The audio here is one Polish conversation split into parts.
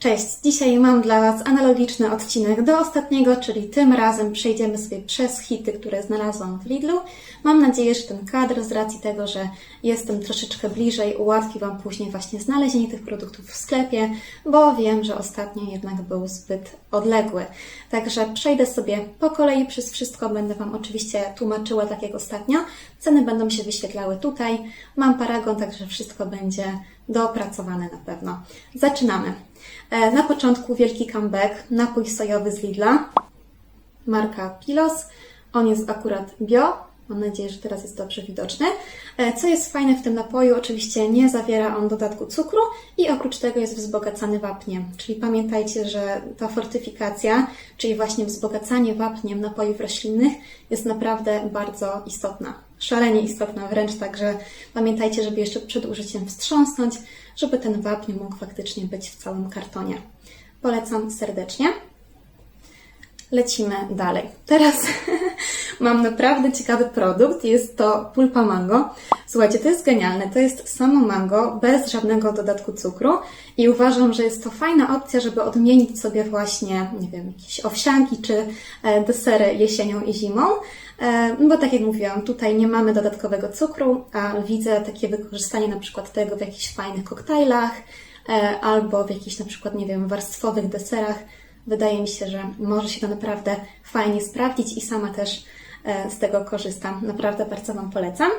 Cześć, dzisiaj mam dla Was analogiczny odcinek do ostatniego, czyli tym razem przejdziemy sobie przez hity, które znalazłam w Lidlu. Mam nadzieję, że ten kadr z racji tego, że jestem troszeczkę bliżej, ułatwi Wam później właśnie znalezienie tych produktów w sklepie, bo wiem, że ostatnio jednak był zbyt odległy. Także przejdę sobie po kolei przez wszystko, będę Wam oczywiście tłumaczyła tak jak ostatnio. Ceny będą się wyświetlały tutaj. Mam paragon, także wszystko będzie doopracowane na pewno. Zaczynamy. E, Na początku wielki comeback, napój sojowy z Lidla, marka Pilos. On jest akurat bio. Mam nadzieję, że teraz jest dobrze widoczny. E, Co jest fajne w tym napoju, oczywiście nie zawiera on dodatku cukru i oprócz tego jest wzbogacany wapniem. Czyli pamiętajcie, że ta fortyfikacja, czyli właśnie wzbogacanie wapniem napojów roślinnych jest naprawdę bardzo istotna. Szalenie istotna wręcz, także pamiętajcie, żeby jeszcze przed użyciem wstrząsnąć, żeby ten wapń mógł faktycznie być w całym kartonie. Polecam serdecznie. Lecimy dalej. Teraz mam naprawdę ciekawy produkt. Jest to pulpa mango. Słuchajcie, to jest genialne. To jest samo mango bez żadnego dodatku cukru i uważam, że jest to fajna opcja, żeby odmienić sobie właśnie, nie wiem, jakieś owsianki czy e, desery jesienią i zimą. E, Bo tak jak mówiłam, tutaj nie mamy dodatkowego cukru, a widzę takie wykorzystanie na przykład tego w jakichś fajnych koktajlach e, albo w jakichś na przykład, nie wiem, warstwowych deserach. Wydaje mi się, że może się to naprawdę fajnie sprawdzić i sama też e, z tego korzystam. Naprawdę bardzo Wam polecam.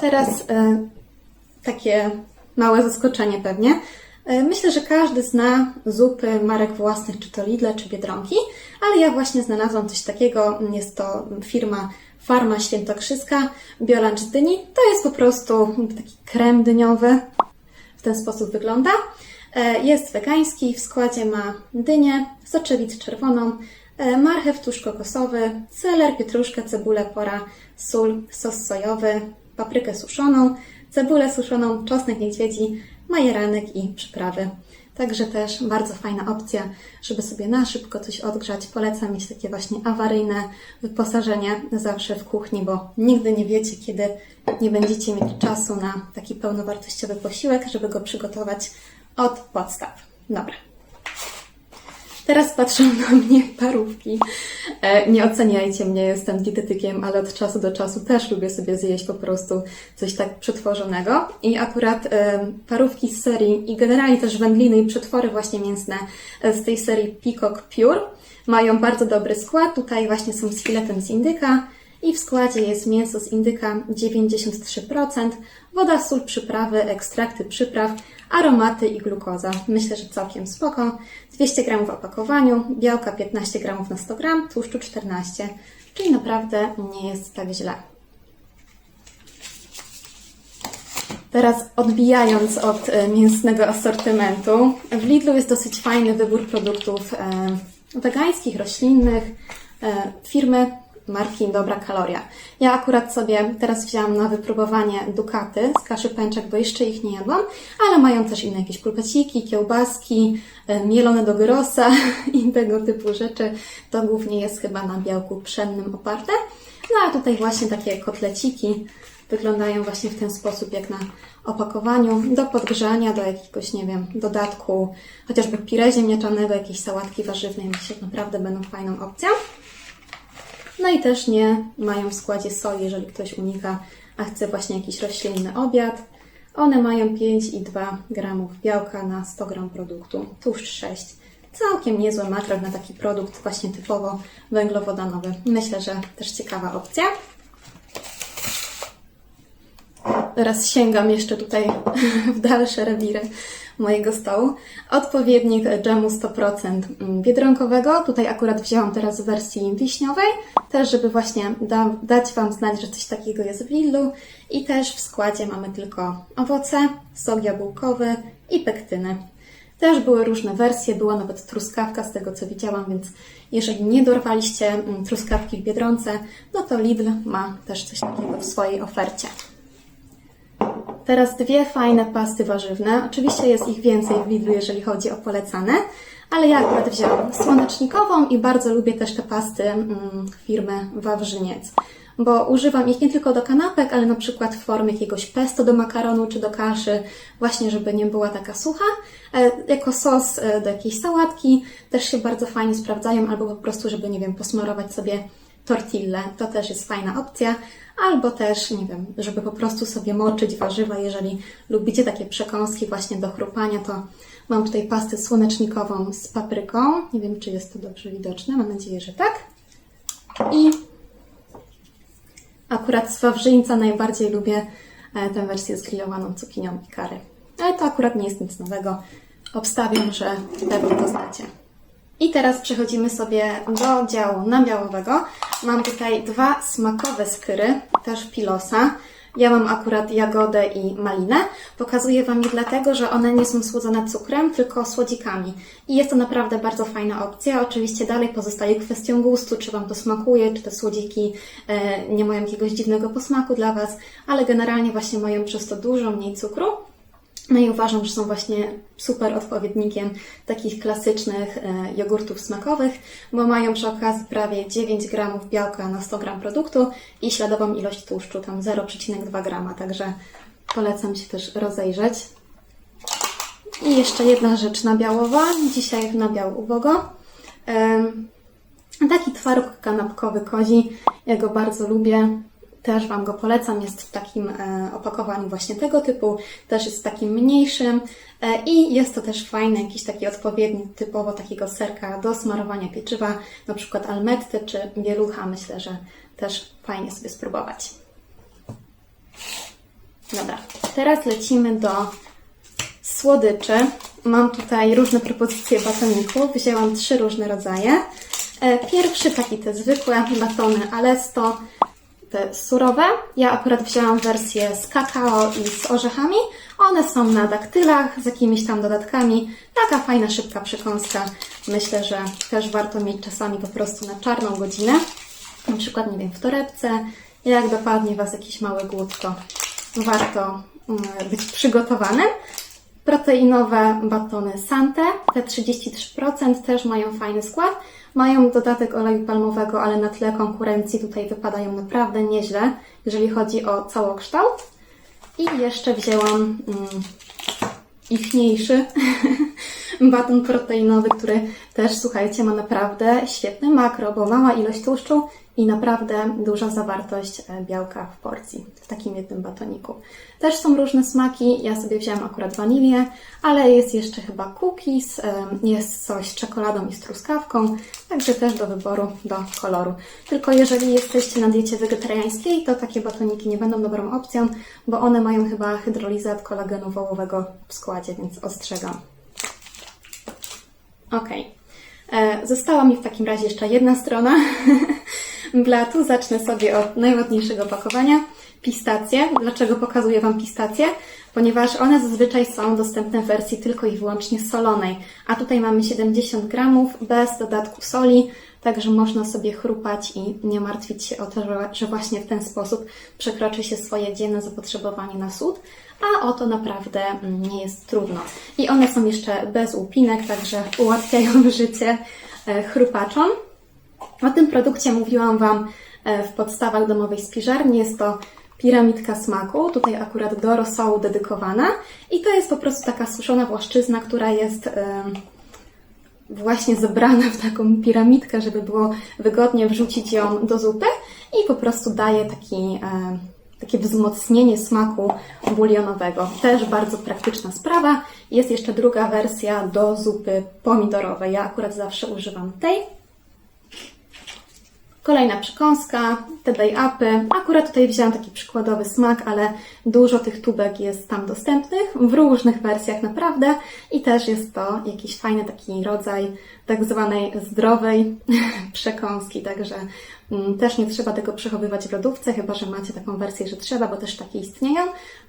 Teraz e, takie małe zaskoczenie pewnie. E, Myślę, że każdy zna zupy marek własnych, czy to Lidla, czy Biedronki, ale ja właśnie znalazłam coś takiego. Jest to firma Farma Świętokrzyska Biolunch z dyni. To jest po prostu taki krem dyniowy. W ten sposób wygląda. E, Jest wegański, w składzie ma dynię, soczewicę czerwoną, e, marchew, tusz kokosowy, seler, pietruszkę, cebulę, pora, sól, sos sojowy, paprykę suszoną, cebulę suszoną, czosnek niedźwiedzi, majeranek i przyprawy. Także też bardzo fajna opcja, żeby sobie na szybko coś odgrzać. Polecam mieć takie właśnie awaryjne wyposażenie zawsze w kuchni, bo nigdy nie wiecie, kiedy nie będziecie mieć czasu na taki pełnowartościowy posiłek, żeby go przygotować od podstaw. Dobra. Teraz patrzą na mnie parówki. E, nie oceniajcie mnie, jestem dietetykiem, ale od czasu do czasu też lubię sobie zjeść po prostu coś tak przetworzonego. I akurat e, parówki z serii i generalnie też wędliny i przetwory właśnie mięsne e, z tej serii Peacock Pure mają bardzo dobry skład. Tutaj właśnie są z filetem z indyka i w składzie jest mięso z indyka 93%, woda, sól, przyprawy, ekstrakty przypraw, aromaty i glukoza. Myślę, że całkiem spoko. 200 g w opakowaniu, białka 15 g na 100 g, tłuszczu 14, czyli naprawdę nie jest tak źle. Teraz odbijając od e, mięsnego asortymentu, w Lidlu jest dosyć fajny wybór produktów e, wegańskich, roślinnych, e, firmy marki Dobra Kaloria. Ja akurat sobie teraz wzięłam na wypróbowanie dukaty z kaszy pęczek, bo jeszcze ich nie jadłam, ale mają też inne jakieś pulpeciki, kiełbaski, mielone do gyrosa i tego typu rzeczy. To głównie jest chyba na białku pszennym oparte. No a tutaj właśnie takie kotleciki wyglądają właśnie w ten sposób, jak na opakowaniu, do podgrzania, do jakiegoś, nie wiem, dodatku, chociażby pire ziemniaczanego, jakiejś sałatki warzywnej, myślę, naprawdę będą fajną opcją. No i też nie mają w składzie soli, jeżeli ktoś unika, a chce właśnie jakiś roślinny obiad. One mają 5,2 gramów białka na 100 gram produktu, tłuszcz 6. Całkiem niezły matrak na taki produkt właśnie typowo węglowodanowy. Myślę, że też ciekawa opcja. Teraz sięgam jeszcze tutaj w dalsze rewiry mojego stołu. Odpowiednik dżemu 100% biedronkowego. Tutaj akurat wzięłam teraz w wersji wiśniowej, też żeby właśnie da, dać Wam znać, że coś takiego jest w Lidlu. I też w składzie mamy tylko owoce, sok jabłkowy i pektyny. Też były różne wersje, była nawet truskawka z tego co widziałam, więc jeżeli nie dorwaliście mm, truskawki w Biedronce, no to Lidl ma też coś takiego w swojej ofercie. Teraz dwie fajne pasty warzywne. Oczywiście jest ich więcej w Lidlu, jeżeli chodzi o polecane, ale ja akurat wzięłam słonecznikową i bardzo lubię też te pasty mm, firmy Wawrzyniec. bo używam ich nie tylko do kanapek, ale na przykład w formie jakiegoś pesto do makaronu czy do kaszy, właśnie żeby nie była taka sucha. E, Jako sos e, do jakiejś sałatki też się bardzo fajnie sprawdzają, albo po prostu, żeby, nie wiem, posmarować sobie tortillę. To też jest fajna opcja. Albo też, nie wiem, żeby po prostu sobie moczyć warzywa, jeżeli lubicie takie przekąski właśnie do chrupania, to mam tutaj pastę słonecznikową z papryką. Nie wiem, czy jest to dobrze widoczne, mam nadzieję, że tak. I akurat z wawrzyńca najbardziej lubię e, tę wersję z grillowaną cukinią i kary. Ale to akurat nie jest nic nowego. Obstawiam, że pewnie to znacie. I teraz przechodzimy sobie do działu nabiałowego. Mam tutaj dwa smakowe skóry, też pilosa. Ja mam akurat jagodę i malinę. Pokazuję Wam je dlatego, że one nie są słodzone cukrem, tylko słodzikami. I jest to naprawdę bardzo fajna opcja. Oczywiście dalej pozostaje kwestią gustu, czy Wam to smakuje, czy te słodziki e, nie mają jakiegoś dziwnego posmaku dla Was, ale generalnie właśnie mają przez to dużo mniej cukru. No i uważam, że są właśnie super odpowiednikiem takich klasycznych e, jogurtów smakowych, bo mają przy okazji prawie 9 gramów białka na 100 gram produktu i śladową ilość tłuszczu, tam 0,2 grama, także polecam się też rozejrzeć. I jeszcze jedna rzecz nabiałowa, dzisiaj w nabiał ubogo. Taki twaróg kanapkowy kozi, ja go bardzo lubię. Też Wam go polecam, jest w takim e, opakowaniu właśnie tego typu, też jest w takim mniejszym e, i jest to też fajny, jakiś taki odpowiednik typowo takiego serka do smarowania pieczywa, na przykład czy bielucha, myślę, że też fajnie sobie spróbować. Dobra, teraz lecimy do słodyczy. Mam tutaj różne propozycje batoników. Wzięłam trzy różne rodzaje. E, Pierwszy taki te zwykłe batony Alesto, surowe. Ja akurat wzięłam wersję z kakao i z orzechami. One są na daktylach z jakimiś tam dodatkami. Taka fajna, szybka przekąska. Myślę, że też warto mieć czasami po prostu na czarną godzinę. Na przykład, nie wiem, w torebce. Jak dopadnie Was jakiś mały głód, to warto mm, być przygotowanym. Proteinowe batony Sante, te 33% też mają fajny skład. Mają dodatek oleju palmowego, ale na tle konkurencji tutaj wypadają naprawdę nieźle, jeżeli chodzi o całokształt. I jeszcze wzięłam mm, ichniejszy baton proteinowy, który też, słuchajcie, ma naprawdę świetne makro, bo mała ilość tłuszczu i naprawdę duża zawartość e, białka w porcji, w takim jednym batoniku. Też są różne smaki, ja sobie wzięłam akurat wanilię, ale jest jeszcze chyba cookies, e, jest coś z czekoladą i z truskawką, także też do wyboru, do koloru. Tylko jeżeli jesteście na diecie wegetariańskiej, to takie batoniki nie będą dobrą opcją, bo one mają chyba hydrolizat kolagenu wołowego w składzie, więc ostrzegam. Ok. E, Została mi w takim razie jeszcze jedna strona blatu. Zacznę sobie od najładniejszego opakowania. Pistacje. Dlaczego pokazuję Wam pistacje? Ponieważ one zazwyczaj są dostępne w wersji tylko i wyłącznie solonej. A tutaj mamy 70 gramów bez dodatku soli, także można sobie chrupać i nie martwić się o to, że- właśnie w ten sposób przekroczy się swoje dzienne zapotrzebowanie na sód a o to naprawdę mm, nie jest trudno. I one są jeszcze bez łupinek, także ułatwiają życie e, chrupaczom. O tym produkcie mówiłam Wam e, w podstawach domowej spiżarni. Jest to piramidka smaku, tutaj akurat do rosołu dedykowana. I to jest po prostu taka suszona właszczyzna, która jest em, właśnie zebrana w taką piramidkę, żeby było wygodnie wrzucić ją do zupy i po prostu daje taki, e, takie wzmocnienie smaku bulionowego. Też bardzo praktyczna sprawa. Jest jeszcze druga wersja do zupy pomidorowej. Ja akurat zawsze używam tej. Kolejna przekąska, te day-upy. Akurat tutaj wzięłam taki przykładowy smak, ale dużo tych tubek jest tam dostępnych w różnych wersjach naprawdę i też jest to jakiś fajny taki rodzaj tak zwanej zdrowej przekąski, także mm, też nie trzeba tego przechowywać w lodówce, chyba że macie taką wersję, że trzeba, bo też takie istnieją,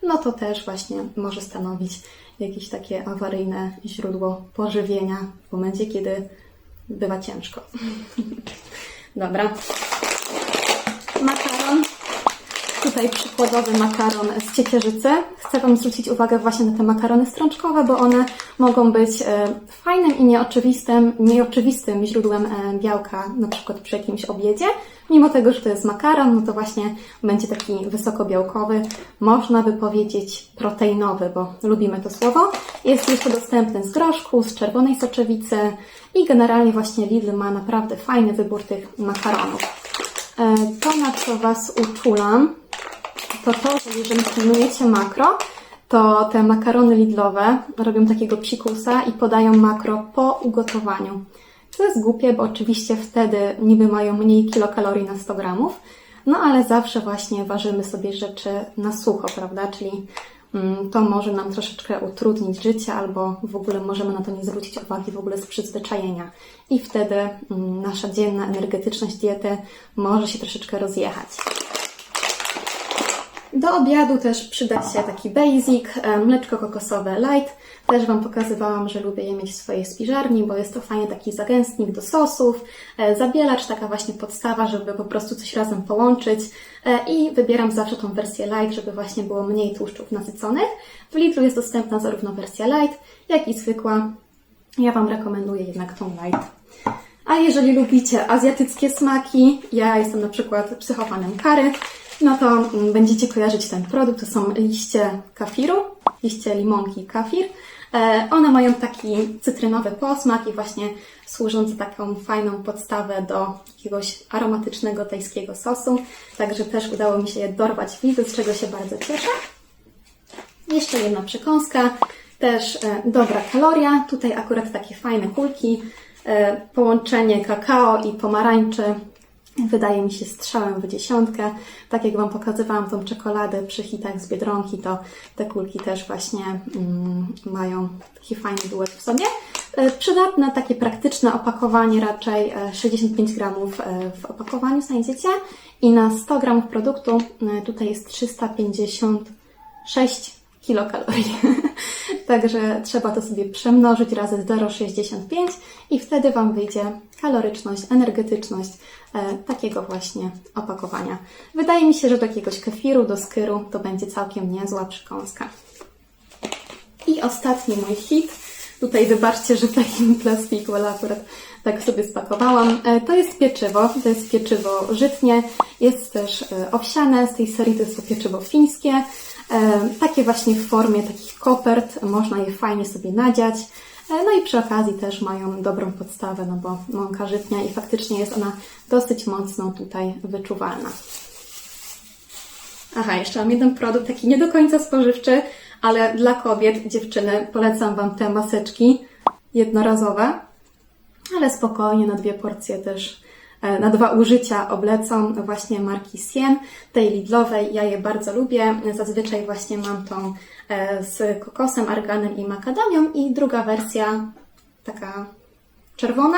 no to też właśnie może stanowić jakieś takie awaryjne źródło pożywienia w momencie, kiedy bywa ciężko. Dobra. Makaron. Tutaj przykładowy makaron z ciecierzycy. Chcę Wam zwrócić uwagę właśnie na te makarony strączkowe, bo one mogą być e, fajnym i nieoczywistym, nieoczywistym źródłem e, białka, na przykład przy jakimś obiedzie. Mimo tego, że to jest makaron, no to właśnie będzie taki wysokobiałkowy, można by powiedzieć proteinowy, bo lubimy to słowo. Jest jeszcze dostępny z groszku, z czerwonej soczewicy i generalnie właśnie Lidl ma naprawdę fajny wybór tych makaronów. E, To, na co Was uczulam, to to, że jeżeli pilnujecie makro, to te makarony Lidlowe robią takiego psikusa i podają makro po ugotowaniu. To jest głupie, bo oczywiście wtedy niby mają mniej kilokalorii na 100 gramów, no ale zawsze właśnie ważymy sobie rzeczy na sucho, prawda? Czyli mm, to może nam troszeczkę utrudnić życie, albo w ogóle możemy na to nie zwrócić uwagi w ogóle z przyzwyczajenia. I wtedy mm, nasza dzienna energetyczność diety może się troszeczkę rozjechać. Do obiadu też przyda się taki basic, e, mleczko kokosowe light. Też Wam pokazywałam, że lubię je mieć w swojej spiżarni, bo jest to fajnie taki zagęstnik do sosów, e, zabielacz, taka właśnie podstawa, żeby po prostu coś razem połączyć. E, I wybieram zawsze tą wersję light, żeby właśnie było mniej tłuszczów nasyconych. W Lidlu jest dostępna zarówno wersja light, jak i zwykła. Ja Wam rekomenduję jednak tą light. A jeżeli lubicie azjatyckie smaki, ja jestem na przykład psychofanem curry, no to mm, będziecie kojarzyć ten produkt. To są liście kafiru, liście limonki kafir. E, One mają taki cytrynowy posmak i właśnie służą za taką fajną podstawę do jakiegoś aromatycznego tajskiego sosu. Także też udało mi się je dorwać w Lidl, z czego się bardzo cieszę. Jeszcze jedna przekąska, też e, dobra kaloria. Tutaj akurat takie fajne kulki, e, połączenie kakao i pomarańczy wydaje mi się strzałem w dziesiątkę. Tak jak Wam pokazywałam tą czekoladę przy hitach z Biedronki, to te kulki też właśnie mm, mają taki fajny duet w sobie. E, Przydatne, takie praktyczne opakowanie, raczej e, 65 gramów e, w opakowaniu znajdziecie i na 100 gramów produktu e, tutaj jest 356 kilokalorii. Także trzeba to sobie przemnożyć razy 0,65 i wtedy Wam wyjdzie kaloryczność, energetyczność e, takiego właśnie opakowania. Wydaje mi się, że do jakiegoś kefiru, do skyru to będzie całkiem niezła przekąska. I ostatni mój hit. Tutaj wybaczcie, że takim plastiku, ale akurat tak sobie spakowałam. E, To jest pieczywo, to jest pieczywo żytnie, jest też e, owsiane, z tej serii to jest to pieczywo fińskie. E, Takie właśnie w formie takich kopert, można je fajnie sobie nadziać. No i przy okazji też mają dobrą podstawę, no bo mąka żytnia i faktycznie jest ona dosyć mocno tutaj wyczuwalna. Aha, jeszcze mam jeden produkt, taki nie do końca spożywczy, ale dla kobiet, dziewczyny, polecam Wam te maseczki jednorazowe, ale spokojnie na dwie porcje też, na dwa użycia oblecą właśnie marki Sien, tej Lidlowej. Ja je bardzo lubię. Zazwyczaj właśnie mam tą e, z kokosem, arganem i makadamią i druga wersja taka czerwona,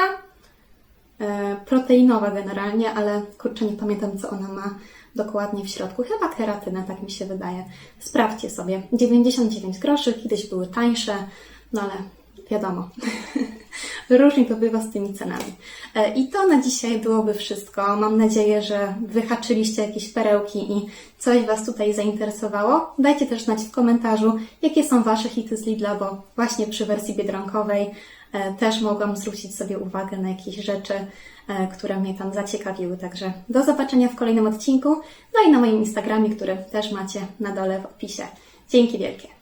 e, proteinowa generalnie, ale kurczę, nie pamiętam, co ona ma dokładnie w środku. Chyba keratynę, tak mi się wydaje. Sprawdźcie sobie. 99 groszy, kiedyś były tańsze, no ale wiadomo. Różnie to bywa z tymi cenami. E, I to na dzisiaj byłoby wszystko. Mam nadzieję, że wyhaczyliście jakieś perełki i coś Was tutaj zainteresowało. Dajcie też znać w komentarzu, jakie są Wasze hity z Lidla, bo właśnie przy wersji biedronkowej e, też mogłam zwrócić sobie uwagę na jakieś rzeczy, e, które mnie tam zaciekawiły. Także do zobaczenia w kolejnym odcinku, no i na moim Instagramie, który też macie na dole w opisie. Dzięki wielkie.